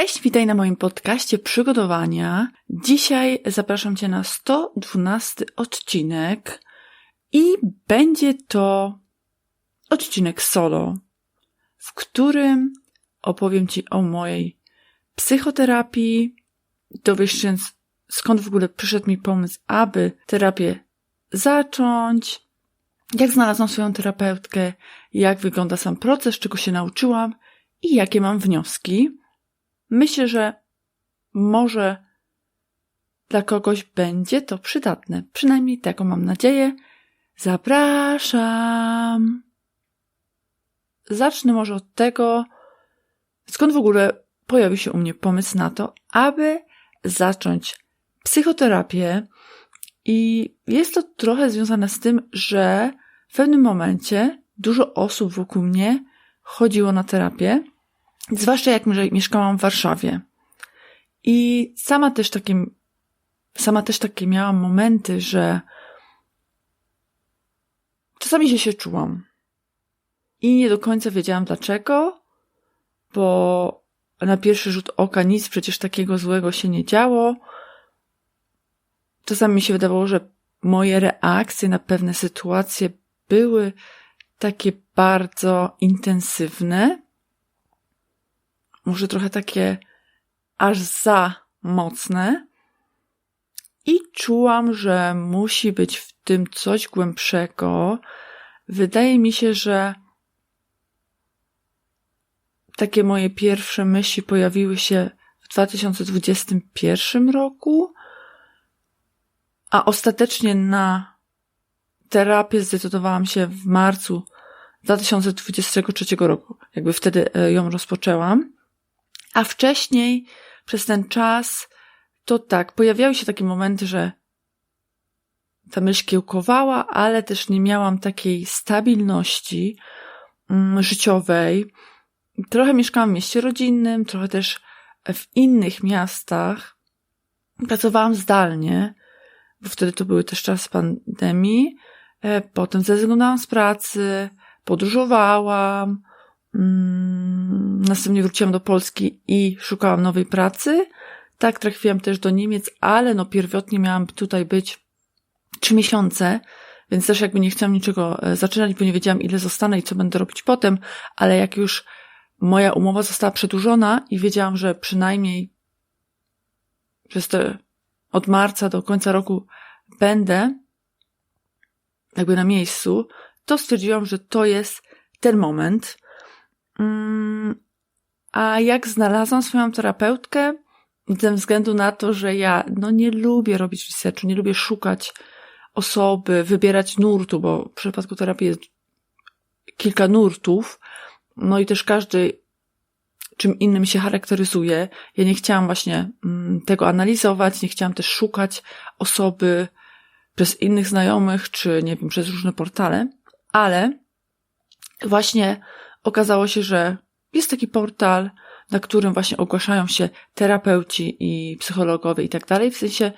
Cześć, witaj na moim podcaście przygotowania. Dzisiaj zapraszam Cię na 112 odcinek i będzie to odcinek solo, w którym opowiem Ci o mojej psychoterapii, dowiesz się skąd w ogóle przyszedł mi pomysł, aby terapię zacząć, jak znalazłam swoją terapeutkę, jak wygląda sam proces, czego się nauczyłam i jakie mam wnioski. Myślę, że może dla kogoś będzie to przydatne. Przynajmniej taką mam nadzieję. Zapraszam. Zacznę może od tego, skąd w ogóle pojawił się u mnie pomysł na to, aby zacząć psychoterapię. I jest to trochę związane z tym, że w pewnym momencie dużo osób wokół mnie chodziło na terapię, zwłaszcza jak mieszkałam w Warszawie. I sama też takie, sama też takie miałam momenty, że czasami się się czułam. I nie do końca wiedziałam dlaczego, bo na pierwszy rzut oka nic przecież takiego złego się nie działo. Czasami mi się wydawało, że moje reakcje na pewne sytuacje były takie bardzo intensywne, może trochę takie aż za mocne. I czułam, że musi być w tym coś głębszego. Wydaje mi się, że takie moje pierwsze myśli pojawiły się w 2021 roku, a ostatecznie na terapię zdecydowałam się w marcu 2023 roku. Jakby wtedy e, ją rozpoczęłam. A wcześniej, przez ten czas, to tak, pojawiały się takie momenty, że ta myśl kiełkowała, ale też nie miałam takiej stabilności mm, życiowej. Trochę mieszkałam w mieście rodzinnym, trochę też w innych miastach. Pracowałam zdalnie, bo wtedy to były też czasy pandemii. E, potem zrezygnowałam z pracy, podróżowałam, następnie wróciłam do Polski i szukałam nowej pracy. Tak, trafiłam też do Niemiec, ale no pierwotnie miałam tutaj być trzy miesiące, więc też jakby nie chciałam niczego e, zaczynać, bo nie wiedziałam ile zostanę i co będę robić potem, ale jak już moja umowa została przedłużona i wiedziałam, że przynajmniej przez te od marca do końca roku będę jakby na miejscu, to stwierdziłam, że to jest ten moment. Mm, a jak znalazłam swoją terapeutkę? Ze względu na to, że ja no nie lubię robić researchu, nie lubię szukać osoby, wybierać nurtu, bo w przypadku terapii jest kilka nurtów, no i też każdy czym innym się charakteryzuje. Ja nie chciałam właśnie mm, tego analizować, nie chciałam też szukać osoby przez innych znajomych, czy nie wiem, przez różne portale, ale właśnie okazało się, że jest taki portal, na którym właśnie ogłaszają się terapeuci i psychologowie i tak dalej. W sensie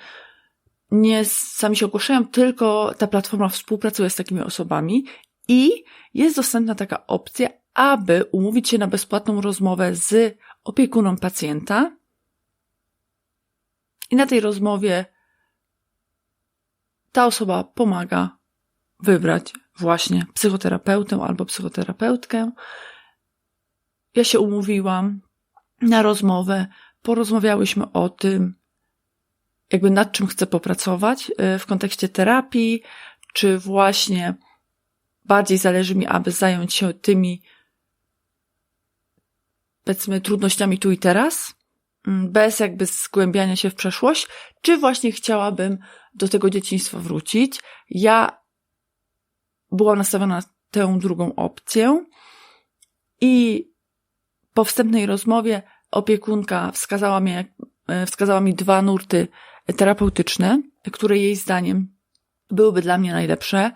nie sami się ogłaszają, tylko ta platforma współpracuje z takimi osobami i jest dostępna taka opcja, aby umówić się na bezpłatną rozmowę z opiekunem pacjenta. I na tej rozmowie ta osoba pomaga wybrać właśnie psychoterapeutę albo psychoterapeutkę. Ja się umówiłam na rozmowę, porozmawiałyśmy o tym, jakby nad czym chcę popracować y, w kontekście terapii, czy właśnie bardziej zależy mi, aby zająć się tymi, powiedzmy, trudnościami tu i teraz, mm, bez jakby zgłębiania się w przeszłość, czy właśnie chciałabym do tego dzieciństwa wrócić. Ja byłam nastawiona na tę drugą opcję i po wstępnej rozmowie opiekunka wskazała mi, e, wskazała mi dwa nurty terapeutyczne, które jej zdaniem byłyby dla mnie najlepsze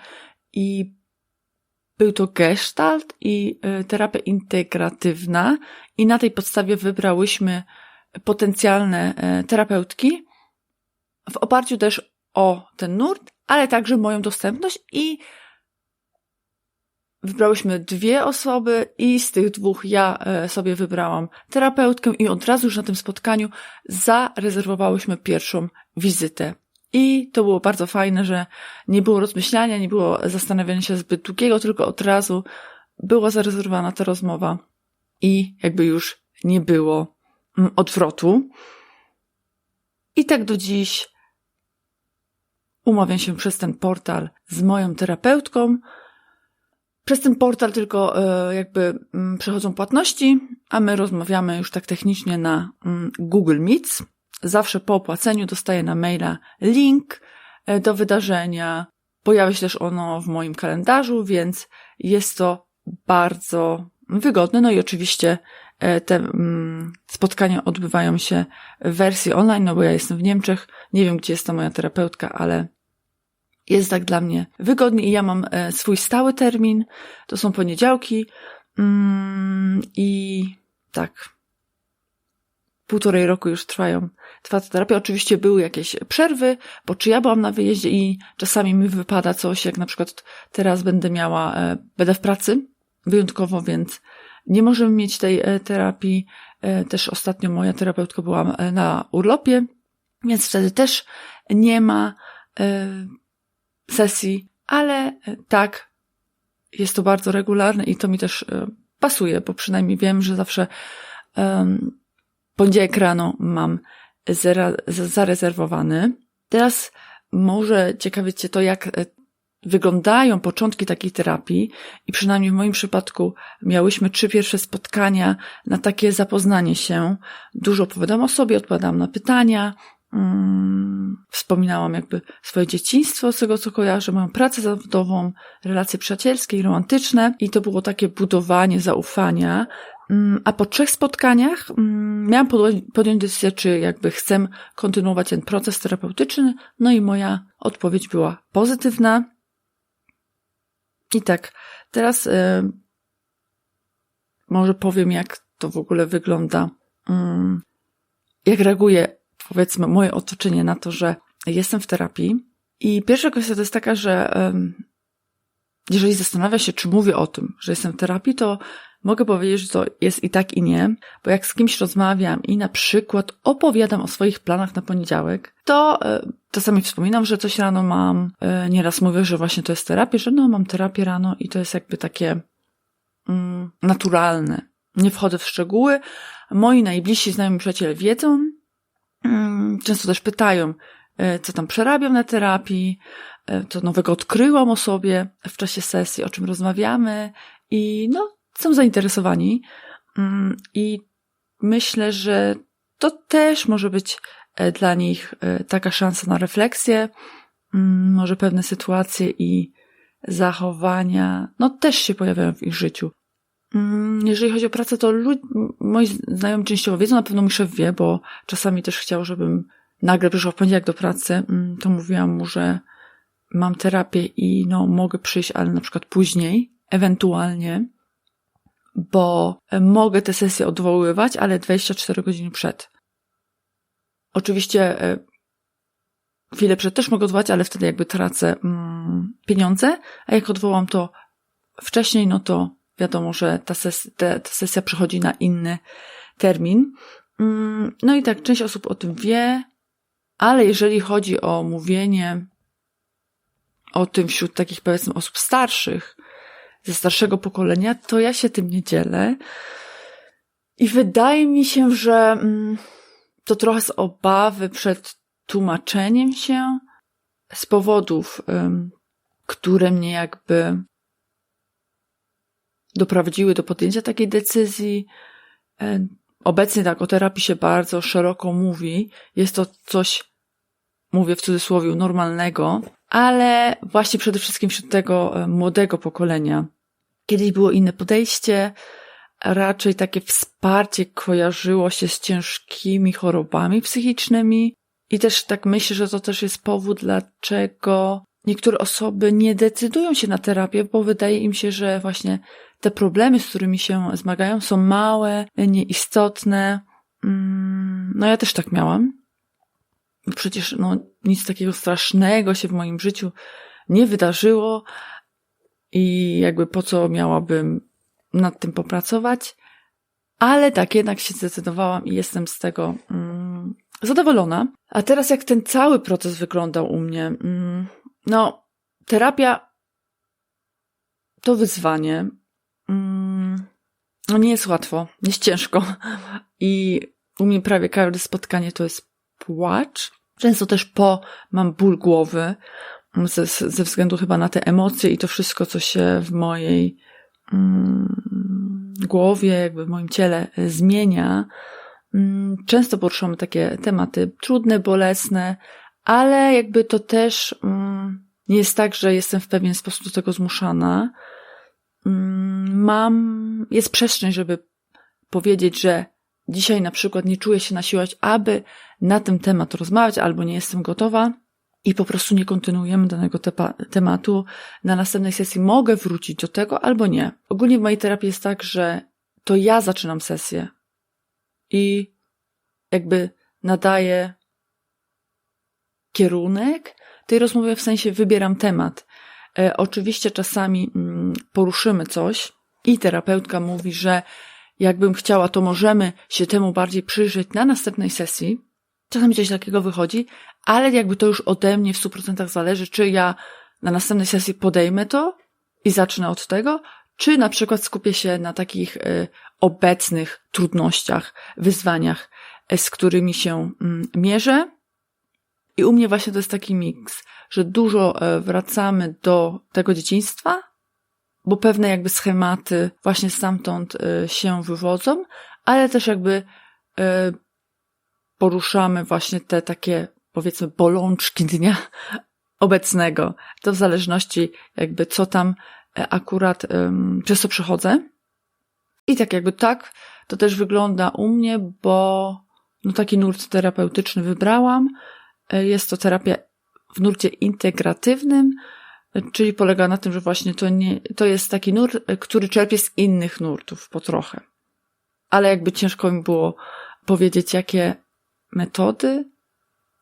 i był to gestalt i e, terapia integratywna i na tej podstawie wybrałyśmy potencjalne e, terapeutki w oparciu też o ten nurt, ale także moją dostępność i wybrałyśmy dwie osoby i z tych dwóch ja e, sobie wybrałam terapeutkę i od razu już na tym spotkaniu zarezerwowałyśmy pierwszą wizytę. I to było bardzo fajne, że nie było rozmyślania, nie było zastanawiania się zbyt długiego, tylko od razu była zarezerwowana ta rozmowa i jakby już nie było mm, odwrotu. I tak do dziś umawiam się przez ten portal z moją terapeutką. Przez ten portal tylko e, jakby mm, przechodzą płatności, a my rozmawiamy już tak technicznie na mm, Google Meets. Zawsze po opłaceniu dostaję na maila link e, do wydarzenia. Pojawia się też ono w moim kalendarzu, więc jest to bardzo wygodne. No i oczywiście e, te mm, spotkania odbywają się w wersji online, no bo ja jestem w Niemczech. Nie wiem, gdzie jest ta moja terapeutka, ale jest tak dla mnie wygodnie i ja mam e, swój stały termin. To są poniedziałki. Mm, I tak, półtorej roku już trwają, trwa ta terapia. Oczywiście były jakieś przerwy, bo czy ja byłam na wyjeździe i czasami mi wypada coś, jak na przykład teraz będę miała, e, będę w pracy wyjątkowo, więc nie możemy mieć tej e, terapii. Też ostatnio moja terapeutka była na urlopie, więc wtedy też nie ma sesji, ale e, tak, jest to bardzo regularne i to mi też e, pasuje, bo przynajmniej wiem, że zawsze um, poniedziałek rano mam zarezerwowany. Teraz może ciekawić Cię to, jak e, wyglądają początki takiej terapii i przynajmniej w moim przypadku miałyśmy trzy pierwsze spotkania na takie zapoznanie się. Dużo opowiadam o sobie, odpowiadam na pytania, Hmm, wspominałam jakby swoje dzieciństwo, z tego co kojarzę, moją pracę zawodową, relacje przyjacielskie i romantyczne i to było takie budowanie zaufania. Hmm, a po trzech spotkaniach hmm, miałam podjąć decyzję, czy jakby chcę kontynuować ten proces terapeutyczny, no i moja odpowiedź była pozytywna. I tak, teraz yy, może powiem, jak to w ogóle wygląda, jak reaguje powiedzmy, moje otoczenie na to, że jestem w terapii. I pierwsza kwestia to jest taka, że jeżeli zastanawia się, czy mówię o tym, że jestem w terapii, to mogę powiedzieć, że to jest i tak, i nie, bo jak z kimś rozmawiam i na przykład opowiadam o swoich planach na poniedziałek, to e, czasami wspominam, że coś rano mam, e, nieraz mówię, że właśnie to jest terapia, że no, mam terapię rano i to jest jakby takie mm, naturalne. Nie wchodzę w szczegóły. Moi najbliżsi znajomi przyjaciele wiedzą, często też pytają, e, co tam przerabiam na terapii, e, co nowego odkryłam o sobie w czasie sesji, o czym rozmawiamy i no, są zainteresowani. Mm, I myślę, że to też może być e, dla nich taka szansa na refleksję, mm, może pewne sytuacje i zachowania, no też się pojawiają w ich życiu. Mm, jeżeli chodzi o pracę, to lud... moi znajomi częściowo wiedzą, na pewno mój szef wie, bo czasami też chciał, żebym nagle przyszła w poniedziałek do pracy, mm, to mówiłam mu, że mam terapię i no mogę przyjść, ale na przykład później, ewentualnie, bo mogę te sesje odwoływać, ale 24 godziny przed. Oczywiście e, chwilę przed też mogę odwołać, ale wtedy jakby tracę mm, pieniądze, a jak odwołam to wcześniej, no to wiadomo, że ta, ses ta, ta sesja przechodzi na inny termin. Mm, no i tak, część osób o tym wie, ale jeżeli chodzi o mówienie o tym wśród takich powiedzmy osób starszych, ze starszego pokolenia, to ja się tym nie dzielę. I wydaje mi się, że mm, to trochę z obawy przed tłumaczeniem się z powodów, które mnie jakby doprowadziły do podjęcia takiej decyzji. E, obecnie tak o terapii się bardzo szeroko mówi. Jest to coś, mówię w cudzysłowie, normalnego, ale właśnie przede wszystkim wśród tego e, młodego pokolenia. Kiedyś było inne podejście, raczej takie wsparcie kojarzyło się z ciężkimi chorobami psychicznymi. I też tak myślę, że to też jest powód, dlaczego niektóre osoby nie decydują się na terapię, bo wydaje im się, że właśnie te problemy, z którymi się zmagają, są małe, nieistotne. Mm, no ja też tak miałam. Przecież no, nic takiego strasznego się w moim życiu nie wydarzyło. i jakby po co miałabym nad tym popracować. Ale tak, jednak się zdecydowałam i jestem z tego mm, zadowolona. A teraz jak ten cały proces wyglądał u mnie? Mm, no, terapia to wyzwanie. No nie jest łatwo, jest ciężko. I u mnie prawie każde spotkanie to jest płacz. Często też po mam ból głowy ze, ze względu chyba na te emocje i to wszystko, co się w mojej mm, głowie, jakby w moim ciele zmienia. Mm, często poruszamy takie tematy trudne, bolesne, ale jakby to też mm, nie jest tak, że jestem w pewien sposób do tego zmuszana. Mm, mam, jest przestrzeń, żeby powiedzieć, że dzisiaj na przykład nie czuję się nasiłać, aby na ten temat rozmawiać, albo nie jestem gotowa i po prostu nie kontynuujemy danego tematu. Na następnej sesji mogę wrócić do tego, albo nie. Ogólnie w mojej terapii jest tak, że to ja zaczynam sesję i jakby nadaję kierunek tej rozmowy, w sensie wybieram temat. E, oczywiście czasami mm, poruszymy coś i terapeutka mówi, że jakbym chciała, to możemy się temu bardziej przyjrzeć na następnej sesji. Czasami coś takiego wychodzi, ale jakby to już ode mnie w 100% zależy, czy ja na następnej sesji podejmę to i zacznę od tego, czy na przykład skupię się na takich y, obecnych trudnościach, wyzwaniach, y, z którymi się y, mierzę. I u mnie właśnie to jest taki miks, że dużo e, wracamy do tego dzieciństwa, bo pewne jakby schematy właśnie stamtąd y, się wywodzą, ale też jakby y, poruszamy właśnie te takie, powiedzmy, bolączki dnia obecnego. To w zależności jakby co tam e, akurat przez co przechodzę. I tak jakby tak, to też wygląda u mnie, bo no taki nurt terapeutyczny wybrałam. E, jest to terapia w nurcie integratywnym, Czyli polega na tym, że właśnie to, nie, to jest taki nurt, który czerpie z innych nurtów po trochę. Ale jakby ciężko mi było powiedzieć, jakie metody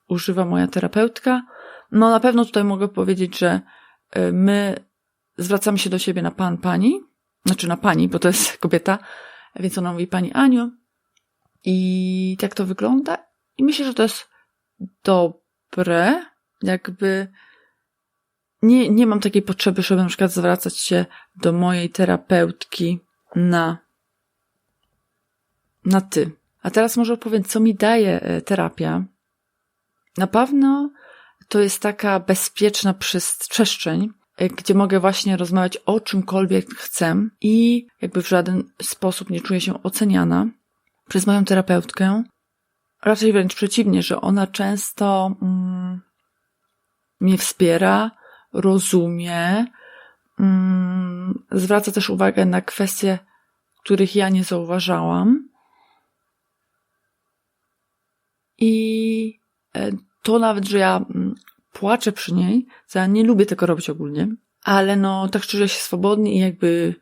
używa moja terapeutka. No na pewno tutaj mogę powiedzieć, że my zwracamy się do siebie na pan, pani, znaczy na pani, bo to jest kobieta, więc ona mówi pani Aniu. I tak to wygląda. I myślę, że to jest dobre, jakby nie, nie mam takiej potrzeby, żeby na przykład zwracać się do mojej terapeutki na, na ty. A teraz może opowiem, co mi daje e, terapia. Na pewno to jest taka bezpieczna przestrzeń, e, gdzie mogę właśnie rozmawiać o czymkolwiek chcę i jakby w żaden sposób nie czuję się oceniana przez moją terapeutkę. Raczej wręcz przeciwnie, że ona często mm, mnie wspiera, rozumie, mm, zwraca też uwagę na kwestie, których ja nie zauważałam. I e, to nawet, że ja mm, płaczę przy niej, ja nie lubię tego robić ogólnie, ale no tak czuję się swobodnie i jakby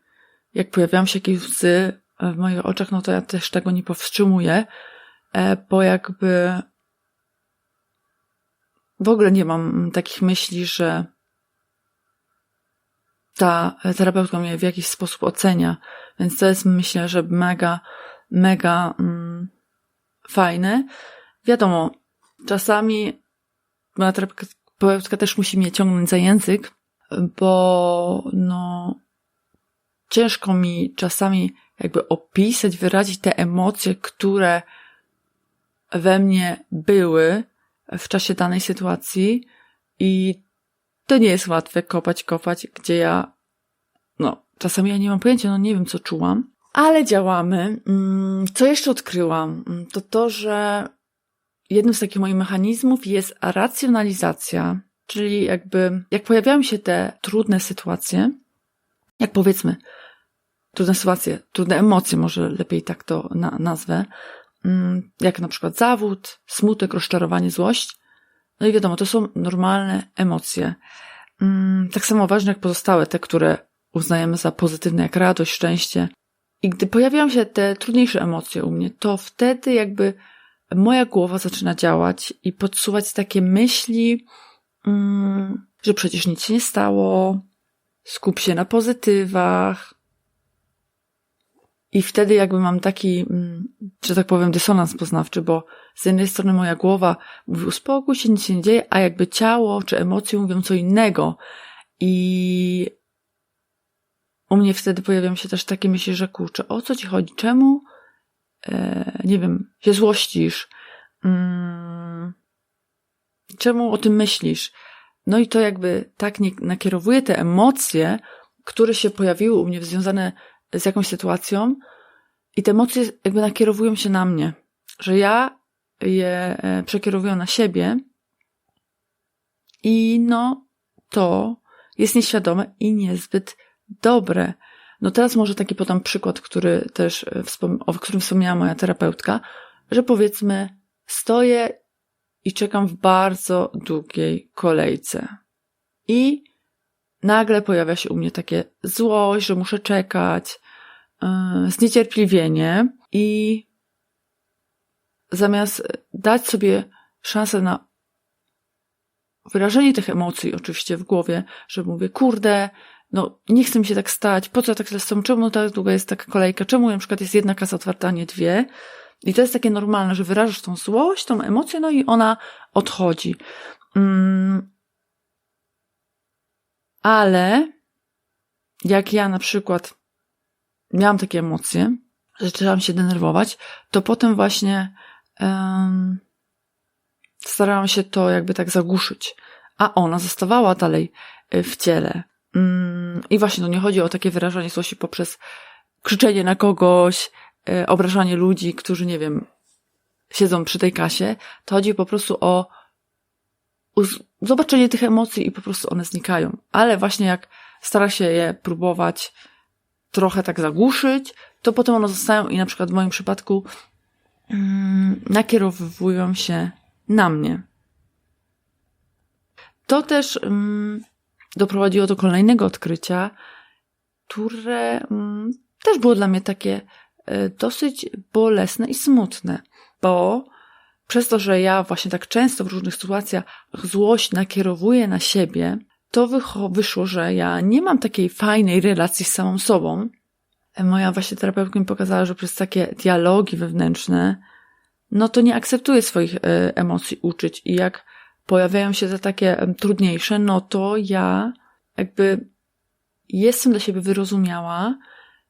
jak pojawiają się jakieś łzy w moich oczach, no to ja też tego nie powstrzymuję, bo jakby w ogóle nie mam takich myśli, że ta terapeutka mnie w jakiś sposób ocenia, więc to jest myślę, że mega, mega mm, fajne. Wiadomo, czasami moja terapeutka też musi mnie ciągnąć za język, bo no ciężko mi czasami jakby opisać, wyrazić te emocje, które we mnie były w czasie danej sytuacji i to nie jest łatwe kopać, kopać, gdzie ja, no, czasami ja nie mam pojęcia, no nie wiem, co czułam, ale działamy. Mm, co jeszcze odkryłam? Mm, to to, że jednym z takich moich mechanizmów jest racjonalizacja, czyli jakby, jak pojawiają się te trudne sytuacje, jak powiedzmy, trudne sytuacje, trudne emocje, może lepiej tak to na, nazwę, jak na przykład zawód, smutek, rozczarowanie, złość, no i wiadomo, to są normalne emocje. Mm, tak samo ważne jak pozostałe, te, które uznajemy za pozytywne, jak radość, szczęście. I gdy pojawiają się te trudniejsze emocje u mnie, to wtedy jakby moja głowa zaczyna działać i podsuwać takie myśli, mm, że przecież nic się nie stało, skup się na pozytywach. I wtedy jakby mam taki, mm, że tak powiem, dysonans poznawczy, bo z jednej strony moja głowa mówi uspokój się, nic się nie dzieje, a jakby ciało czy emocje mówią co innego. I u mnie wtedy pojawiają się też takie myśli, że kurczę, o co ci chodzi? Czemu, e, nie wiem, się złościsz? Mm, czemu o tym myślisz? No i to jakby tak nie nakierowuje te emocje, które się pojawiły u mnie związane z jakąś sytuacją i te emocje jakby nakierowują się na mnie, że ja je e, przekierowuję na siebie i no to jest nieświadome i niezbyt dobre. No teraz może taki podam przykład, który też, e, o którym wspomniała moja terapeutka, że powiedzmy stoję i czekam w bardzo długiej kolejce. I nagle pojawia się u mnie takie złość, że muszę czekać, zniecierpliwienie i zamiast dać sobie szansę na wyrażenie tych emocji oczywiście w głowie, że mówię, kurde, no nie chcę mi się tak stać, po co tak z czemu tak długa jest taka kolejka, czemu na przykład jest jedna kasa otwarta, a nie dwie. I to jest takie normalne, że wyrażasz tą złość, tą emocję, no i ona odchodzi. Mm. Ale jak ja na przykład miałam takie emocje, że zaczęłam się denerwować, to potem właśnie um, starałam się to jakby tak zagłuszyć, a ona zostawała dalej y, w ciele. Um, I właśnie to nie chodzi o takie wyrażanie złości poprzez krzyczenie na kogoś, y, obrażanie ludzi, którzy, nie wiem, siedzą przy tej kasie. To chodzi po prostu o zobaczenie tych emocji i po prostu one znikają. Ale właśnie jak stara się je próbować trochę tak zagłuszyć, to potem one zostają i na przykład w moim przypadku mm, nakierowują się na mnie. To też mm, doprowadziło do kolejnego odkrycia, które mm, też było dla mnie takie y, dosyć bolesne i smutne, bo przez to, że ja właśnie tak często w różnych sytuacjach złość nakierowuję na siebie, to wyszło, że ja nie mam takiej fajnej relacji z samą sobą. Moja właśnie terapeutka mi pokazała, że przez takie dialogi wewnętrzne, no to nie akceptuję swoich e, emocji uczyć i jak pojawiają się te takie trudniejsze, no to ja jakby jestem dla siebie wyrozumiała,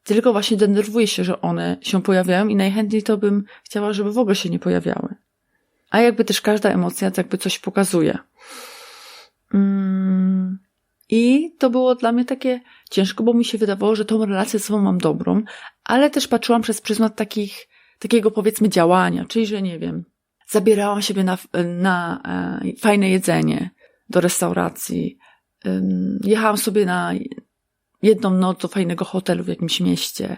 tylko właśnie denerwuję się, że one się pojawiają i najchętniej to bym chciała, żeby w ogóle się nie pojawiały. A jakby też każda emocja to jakby coś pokazuje. Mm. I to było dla mnie takie ciężko, bo mi się wydawało, że tą relację z sobą mam dobrą, ale też patrzyłam przez pryzmat takich, takiego powiedzmy działania, czyli że nie wiem, zabierałam siebie na, na e, fajne jedzenie do restauracji, jechałam sobie na jedną noc do fajnego hotelu w jakimś mieście,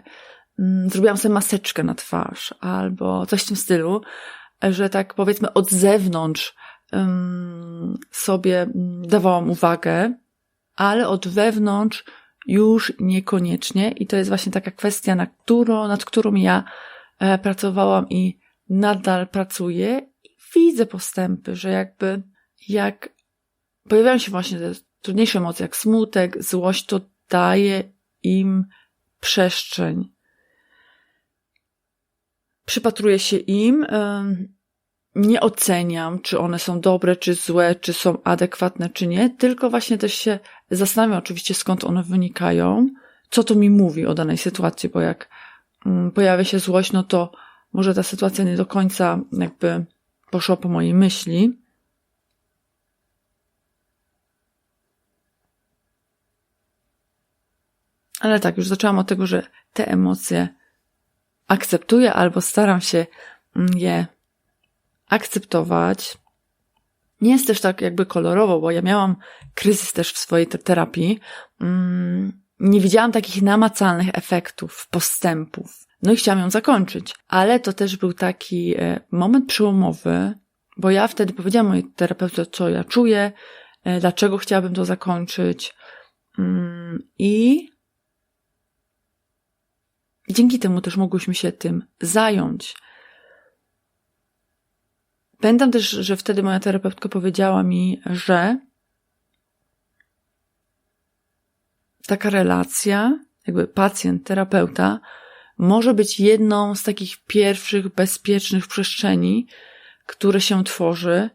zrobiłam sobie maseczkę na twarz albo coś w tym stylu, że tak powiedzmy od zewnątrz sobie dawałam uwagę, ale od wewnątrz już niekoniecznie. I to jest właśnie taka kwestia, nad którą, nad którą ja e, pracowałam i nadal pracuję. I widzę postępy, że jakby jak pojawiają się właśnie te trudniejsze emocje, jak smutek, złość, to daje im przestrzeń. Przypatruję się im, nie oceniam, czy one są dobre, czy złe, czy są adekwatne, czy nie, tylko właśnie też się zastanawiam oczywiście skąd one wynikają, co to mi mówi o danej sytuacji, bo jak mm, pojawia się złość, no to może ta sytuacja nie do końca jakby poszła po mojej myśli. Ale tak, już zaczęłam od tego, że te emocje akceptuję albo staram się je akceptować. Nie jest też tak jakby kolorowo, bo ja miałam kryzys też w swojej terapii. Mm, nie widziałam takich namacalnych efektów, postępów. No i chciałam ją zakończyć. Ale to też był taki e, moment przełomowy, bo ja wtedy powiedziałam mojej terapeucie, co ja czuję, e, dlaczego chciałabym to zakończyć. Mm, I dzięki temu też mogłyśmy się tym zająć. Pamiętam też, że wtedy moja terapeutka powiedziała mi, że taka relacja, jakby pacjent, terapeuta, może być jedną z takich pierwszych bezpiecznych przestrzeni, które się tworzy,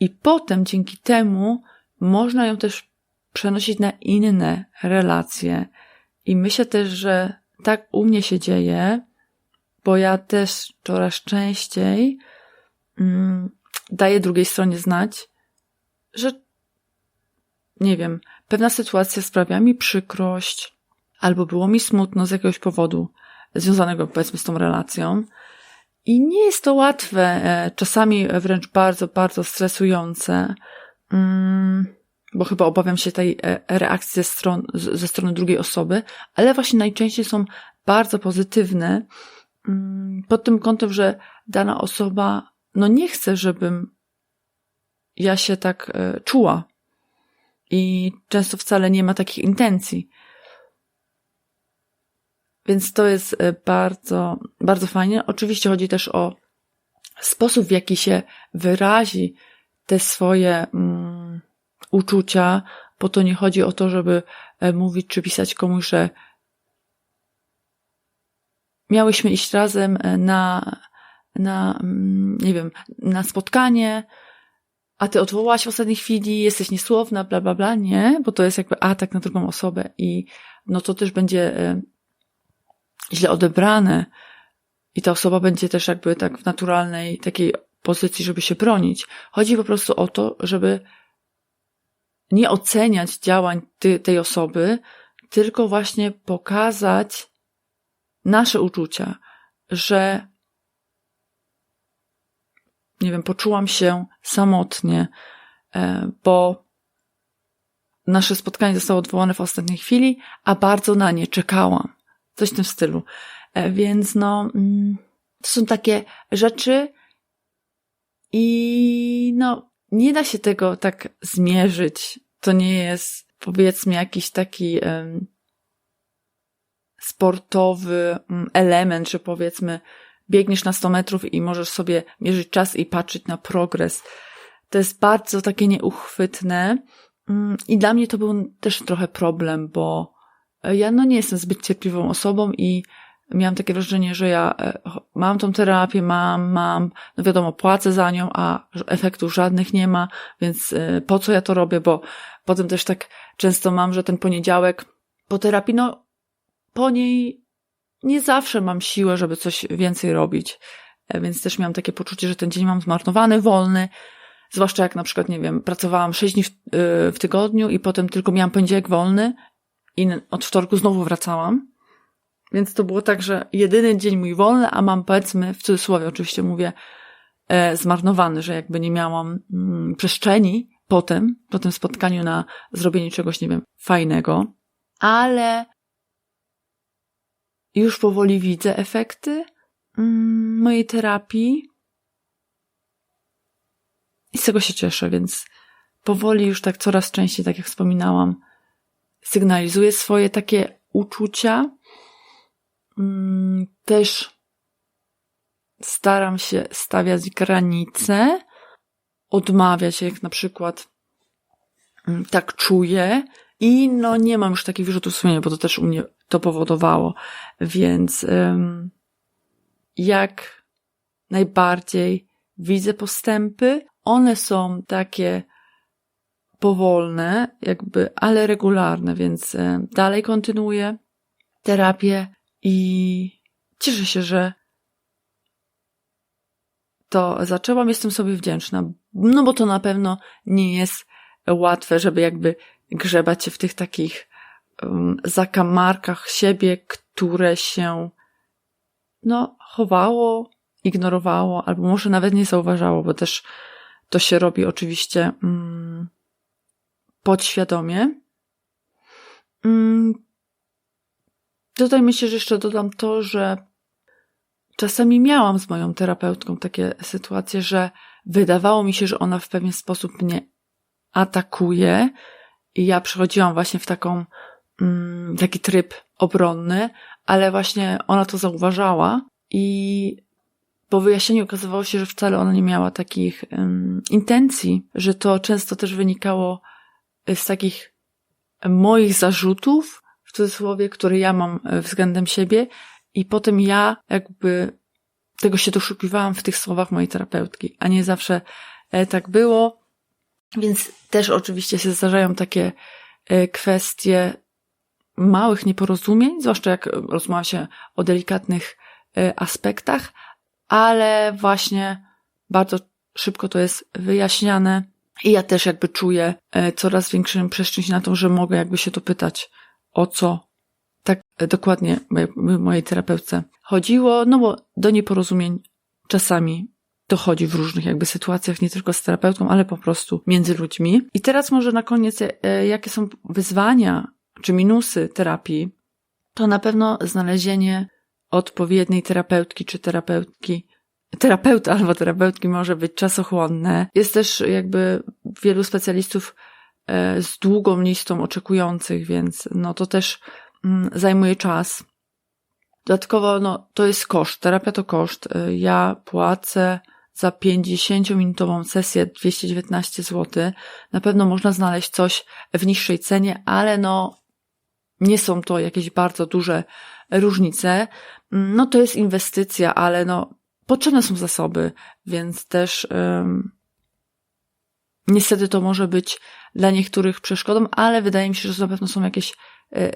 i potem dzięki temu można ją też przenosić na inne relacje. I myślę też, że tak u mnie się dzieje, bo ja też coraz częściej mm, daję drugiej stronie znać, że nie wiem, pewna sytuacja sprawia mi przykrość, albo było mi smutno z jakiegoś powodu związanego powiedzmy z tą relacją. I nie jest to łatwe, e, czasami wręcz bardzo, bardzo stresujące, mm, bo chyba obawiam się tej e, reakcji ze, stron, ze strony drugiej osoby, ale właśnie najczęściej są bardzo pozytywne mm, pod tym kątem, że dana osoba no nie chce, żebym ja się tak e, czuła. I często wcale nie ma takich intencji. Więc to jest e, bardzo, bardzo fajnie. Oczywiście chodzi też o sposób, w jaki się wyrazi te swoje um, uczucia, bo to nie chodzi o to, żeby e, mówić czy pisać komuś, że miałyśmy iść razem na, na, mm, nie wiem, na spotkanie, a ty odwołałaś w ostatniej chwili, jesteś niesłowna, bla, bla, bla, nie, bo to jest jakby atak na drugą osobę i no to też będzie e, źle odebrane i ta osoba będzie też jakby tak w naturalnej takiej pozycji, żeby się bronić. Chodzi po prostu o to, żeby nie oceniać działań ty, tej osoby, tylko właśnie pokazać nasze uczucia, że nie wiem, poczułam się samotnie, e, bo nasze spotkanie zostało odwołane w ostatniej chwili, a bardzo na nie czekałam. Coś w tym stylu. E, więc no, mm, to są takie rzeczy i no, nie da się tego tak zmierzyć. To nie jest, powiedzmy, jakiś taki sportowy mm, element, że powiedzmy, biegniesz na 100 metrów i możesz sobie mierzyć czas i patrzeć na progres. To jest bardzo takie nieuchwytne. Mm, I dla mnie to był też trochę problem, bo ja no nie jestem zbyt cierpliwą osobą i miałam takie wrażenie, że ja e, mam tą terapię, mam, mam, no wiadomo, płacę za nią, a efektów żadnych nie ma, więc e, po co ja to robię, bo potem też tak często mam, że ten poniedziałek po terapii, no po niej nie zawsze mam siłę, żeby coś więcej robić. E, więc też miałam takie poczucie, że ten dzień mam zmarnowany, wolny. Zwłaszcza jak na przykład, nie wiem, pracowałam 6 dni w, yy, w tygodniu i potem tylko miałam poniedziałek wolny i od wtorku znowu wracałam. Więc to było tak, że jedyny dzień mój wolny, a mam powiedzmy, w cudzysłowie oczywiście mówię, e, zmarnowany, że jakby nie miałam mm, przestrzeni potem, po tym spotkaniu na zrobienie czegoś, nie wiem, fajnego. Ale już powoli widzę efekty mm, mojej terapii i z tego się cieszę, więc powoli już tak coraz częściej, tak jak wspominałam, sygnalizuję swoje takie uczucia. Mm, też staram się stawiać granice, odmawiać, jak na przykład mm, tak czuję, i no nie mam już takich wyrzutów sumienia, bo to też u mnie to powodowało. Więc jak najbardziej widzę postępy. One są takie powolne, jakby, ale regularne, więc um, dalej kontynuuję terapię i cieszę się, że to zaczęłam. Jestem sobie wdzięczna, no bo to na pewno nie jest łatwe, żeby jakby grzebać się w tych takich um, zakamarkach siebie, które się no, chowało, ignorowało, albo może nawet nie zauważało, bo też to się robi oczywiście um, podświadomie. Um, tutaj myślę, że jeszcze dodam to, że czasami miałam z moją terapeutką takie sytuacje, że wydawało mi się, że ona w pewien sposób mnie atakuje, i ja przechodziłam właśnie w taką, mm, taki tryb obronny, ale właśnie ona to zauważała i po wyjaśnieniu okazywało się, że wcale ona nie miała takich um, intencji, że to często też wynikało z takich moich zarzutów cudzysłowie, który ja mam e, względem siebie i potem ja jakby tego się doszukiwałam w tych słowach mojej terapeutki, a nie zawsze e, tak było. Więc też oczywiście się zdarzają takie e, kwestie małych nieporozumień, zwłaszcza jak rozmawia się o delikatnych aspektach, ale właśnie bardzo szybko to jest wyjaśniane i ja też jakby czuję coraz większym przestrzeń na to, że mogę jakby się to pytać o co tak dokładnie mojej terapeutce chodziło, no bo do nieporozumień czasami dochodzi w różnych jakby sytuacjach, nie tylko z terapeutą, ale po prostu między ludźmi. I teraz może na koniec, e, jakie są wyzwania czy minusy terapii, to na pewno znalezienie odpowiedniej terapeutki czy terapeutki terapeuta albo terapeutki może być czasochłonne. Jest też jakby wielu specjalistów E, z długą listą oczekujących, więc no to też mm, zajmuje czas. Dodatkowo, no, to jest koszt. Terapia to koszt. E, ja płacę za 50-minutową sesję 219 zł. Na pewno można znaleźć coś w niższej cenie, ale no, nie są to jakieś bardzo duże różnice. No, to jest inwestycja, ale no, potrzebne są zasoby, więc też, um, niestety to może być dla niektórych przeszkodą, ale wydaje mi się, że na pewno są jakieś e,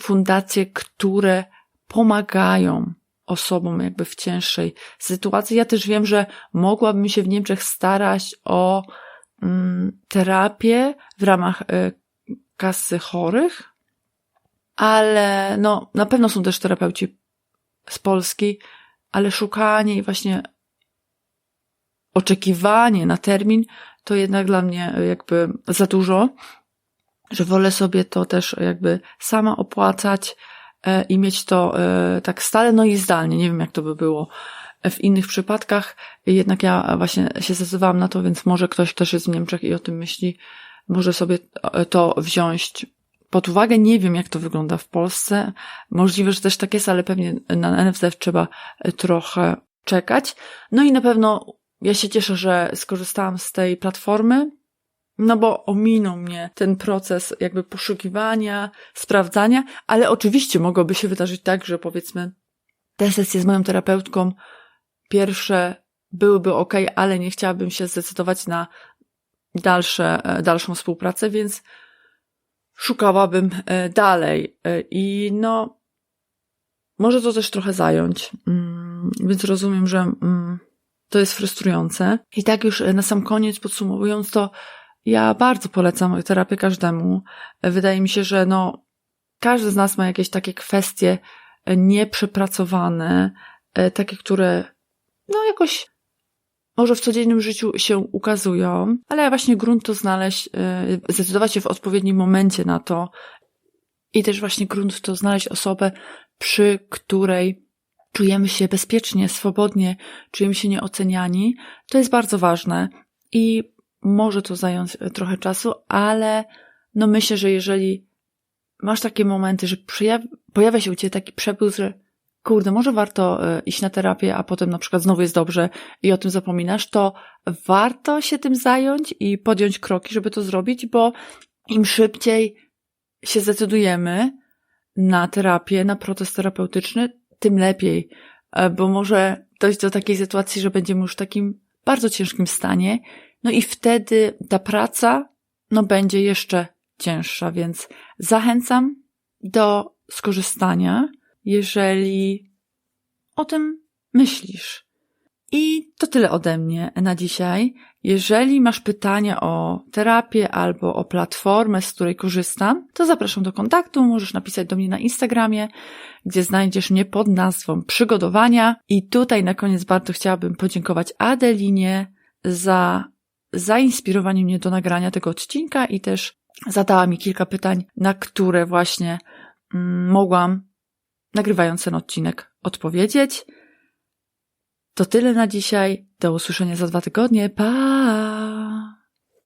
fundacje, które pomagają osobom jakby w cięższej sytuacji. Ja też wiem, że mogłabym się w Niemczech starać o mm, terapię w ramach e, kasy chorych, ale no, na pewno są też terapeuci z Polski, ale szukanie i właśnie oczekiwanie na termin to jednak dla mnie jakby za dużo, że wolę sobie to też jakby sama opłacać e, i mieć to e, tak stale, no i zdalnie. Nie wiem, jak to by było w innych przypadkach. Jednak ja właśnie się zdecydowałam na to, więc może ktoś też jest w Niemczech i o tym myśli, może sobie to wziąć pod uwagę. Nie wiem, jak to wygląda w Polsce. Możliwe, że też tak jest, ale pewnie na NFZ trzeba trochę czekać. No i na pewno ja się cieszę, że skorzystałam z tej platformy, no bo ominął mnie ten proces jakby poszukiwania, sprawdzania, ale oczywiście mogłoby się wydarzyć tak, że powiedzmy te sesje z moją terapeutką pierwsze byłyby ok, ale nie chciałabym się zdecydować na dalsze, e, dalszą współpracę, więc szukałabym e, dalej. E, I no, może to też trochę zająć. Mm, więc rozumiem, że mm, to jest frustrujące. I tak już na sam koniec podsumowując to, ja bardzo polecam terapię każdemu. Wydaje mi się, że no, każdy z nas ma jakieś takie kwestie nieprzepracowane, takie, które no jakoś może w codziennym życiu się ukazują, ale właśnie grunt to znaleźć, e, zdecydować się w odpowiednim momencie na to i też właśnie grunt to znaleźć osobę, przy której czujemy się bezpiecznie, swobodnie, czujemy się nieoceniani, to jest bardzo ważne i może to zająć e, trochę czasu, ale no myślę, że jeżeli masz takie momenty, że pojawia się u ciebie taki przepływ, że kurde, może warto e, iść na terapię, a potem na przykład znowu jest dobrze i o tym zapominasz, to warto się tym zająć i podjąć kroki, żeby to zrobić, bo im szybciej się zdecydujemy na terapię, na proces terapeutyczny, tym lepiej, e, bo może dojść do takiej sytuacji, że będziemy już w takim bardzo ciężkim stanie, no i wtedy ta praca, no będzie jeszcze cięższa, więc zachęcam do skorzystania, jeżeli o tym myślisz. I to tyle ode mnie na dzisiaj. Jeżeli masz pytania o terapię albo o platformę, z której korzystam, to zapraszam do kontaktu. Możesz napisać do mnie na Instagramie, gdzie znajdziesz mnie pod nazwą Przygodowania. I tutaj na koniec bardzo chciałabym podziękować Adelinie za zainspirowanie mnie do nagrania tego odcinka i też zadała mi kilka pytań, na które właśnie mm, mogłam, nagrywając ten odcinek, odpowiedzieć. To tyle na dzisiaj. Do usłyszenia za dwa tygodnie. Pa!